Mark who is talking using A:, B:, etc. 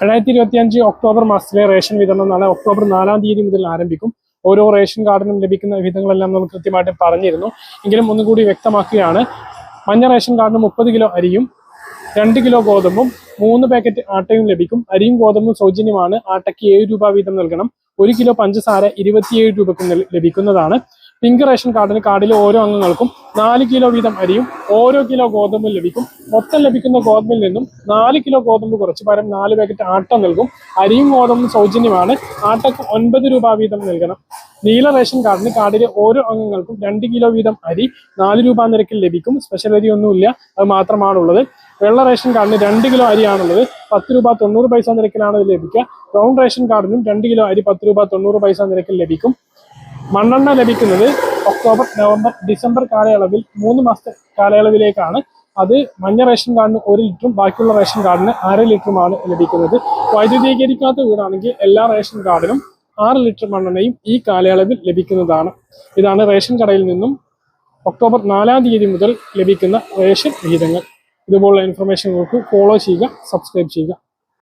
A: രണ്ടായിരത്തി ഇരുപത്തി അഞ്ച് ഒക്ടോബർ മാസത്തിലെ റേഷൻ വിതരണം നാളെ ഒക്ടോബർ നാലാം തീയതി മുതൽ ആരംഭിക്കും. ഓരോ റേഷൻ കാർഡിനും ലഭിക്കുന്ന വിധങ്ങളെല്ലാം നമ്മൾ കൃത്യമായിട്ട് പറഞ്ഞിരുന്നു. എങ്കിലും ഒന്നുകൂടി വ്യക്തമാക്കുകയാണ് മഞ്ഞ റേഷൻ കാർഡിന് മുപ്പത് കിലോ അരിയും രണ്ട് കിലോ ഗോതമ്പും മൂന്ന് പാക്കറ്റ് ആട്ടയും ലഭിക്കും. അരിയും ഗോതമ്പും സൗജന്യമാണ്. ആട്ടയ്ക്ക് ഏഴ് രൂപ വീതം നൽകണം. ഒരു കിലോ പഞ്ചസാര ഇരുപത്തിയേഴ് രൂപയ്ക്ക് ലഭിക്കുന്നതാണ്. പിങ്ക് റേഷൻ കാർഡിന് കാർഡിലെ ഓരോ അംഗങ്ങൾക്കും നാല് കിലോ വീതം അരിയും ഓരോ കിലോ ഗോതമ്പ് ലഭിക്കും. മൊത്തം ലഭിക്കുന്ന ഗോതമ്പിൽ നിന്നും നാല് കിലോ ഗോതമ്പ് കുറച്ച് പകരം നാല് പാക്കറ്റ് ആട്ട നൽകും. അരിയും ഗോതമ്പും സൗജന്യമാണ്. ആട്ടയ്ക്ക് ഒൻപത് രൂപ വീതം നൽകണം. നീല റേഷൻ കാർഡിന് കാർഡിലെ ഓരോ അംഗങ്ങൾക്കും രണ്ട് കിലോ വീതം അരി നാല് രൂപ നിരക്കിൽ ലഭിക്കും. സ്പെഷ്യൽ അരി ഒന്നുമില്ല അത് മാത്രമാണുള്ളത്. വെള്ള റേഷൻ കാർഡിന് രണ്ട് കിലോ അരിയാണുള്ളത് പത്ത് രൂപ തൊണ്ണൂറ് പൈസ നിരക്കിലാണ് ഇത് ലഭിക്കുക. ബ്രൗൺ റേഷൻ കാർഡിനും രണ്ട് കിലോ അരി പത്ത് രൂപ തൊണ്ണൂറ് പൈസ നിരക്കിൽ ലഭിക്കും. മണ്ണെണ്ണ ലഭിക്കുന്നത് ഒക്ടോബർ നവംബർ ഡിസംബർ കാലയളവിൽ മൂന്ന് മാസത്തെ കാലയളവിലേക്കാണ്. അത് മഞ്ഞ റേഷൻ കാർഡിന് ഒരു ലിറ്ററും ബാക്കിയുള്ള റേഷൻ കാർഡിന് അര ലിറ്ററുമാണ് ലഭിക്കുന്നത്. വൈദ്യുതീകരിക്കാത്ത വീടാണെങ്കിൽ എല്ലാ റേഷൻ കാർഡിനും ആറ് ലിറ്റർ മണ്ണെണ്ണയും ഈ കാലയളവിൽ ലഭിക്കുന്നതാണ്. ഇതാണ് റേഷൻ കടയിൽ നിന്നും ഒക്ടോബർ നാലാം തീയതി മുതൽ ലഭിക്കുന്ന റേഷൻ വിഹിതങ്ങൾ. ഇതുപോലുള്ള ഇൻഫർമേഷൻ ഫോളോ ചെയ്യുക സബ്സ്ക്രൈബ് ചെയ്യുക.